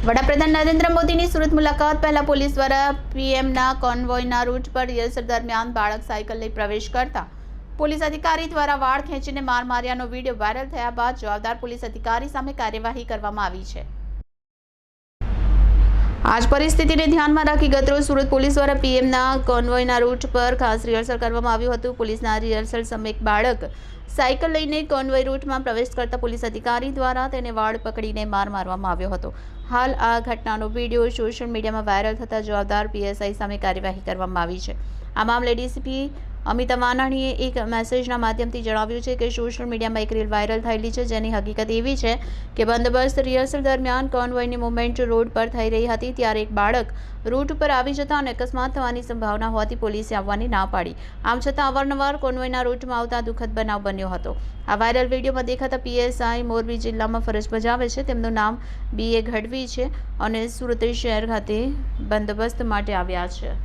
વડાપ્રધાન નરેન્દ્ર મોદીની સુરત મુલાકાત પહેલા પોલીસ દ્વારા પીએમના કોન્વોયના રૂટ પર રિહર્સલ દરમિયાન બાળક સાયકલ લઈ પ્રવેશ કરતા પોલીસ અધિકારી દ્વારા વાળ ખેંચીને માર માર્યાનો વીડિયો વાયરલ થયા બાદ જવાબદાર પોલીસ અધિકારી સામે કાર્યવાહી કરવામાં આવી છે. આજ પરિસ્થિતિને ધ્યાનમાં રાખી ગતરોજ સુરત પોલીસ દ્વારા પીએમના કોન્વોયના રૂટ પર ખાસ રિહર્સલ કરવામાં આવ્યું હતું. પોલીસના રિહર્સલ સમયે એક બાળક સાયકલ લઈને કોન્વોય રૂટમાં પ્રવેશ કરતા પોલીસ અધિકારી દ્વારા તેને વાળ પકડીને માર મારવામાં આવ્યો હતો. હાલ આ ઘટનાનો વીડિયો સોશિયલ મીડિયામાં વાયરલ થતા જવાબદાર પીએસઆઈ સામે કાર્યવાહી કરવામાં આવી છે. આ મામલે ડીસીપી અમિતા માનાણીએ એક મેસેજના માધ્યમથી જણાવ્યું છે કે સોશિયલ મીડિયામાં એક રીલ વાયરલ થયેલી છે. જેની હકીકત એવી છે કે બંદોબસ્ત રિહર્સલ દરમિયાન કોન્વોયની મુવમેન્ટ રોડ પર થઈ રહી હતી, ત્યારે એક બાળક રૂટ ઉપર આવી જતા અને અકસ્માત થવાની સંભાવના હોવાથી પોલીસે આવવાની ના પાડી. આમ છતાં અવારનવાર કોન્વોયના રૂટમાં આવતા દુઃખદ બનાવ બન્યો હતો. આ વાયરલ વિડીયોમાં દેખાતા પીએસઆઈ મોરબી જિલ્લામાં ફરજ બજાવે છે. તેમનું નામ બી એ ગઢવી છે અને સુરત શહેર ખાતે બંદોબસ્ત માટે આવ્યા છે.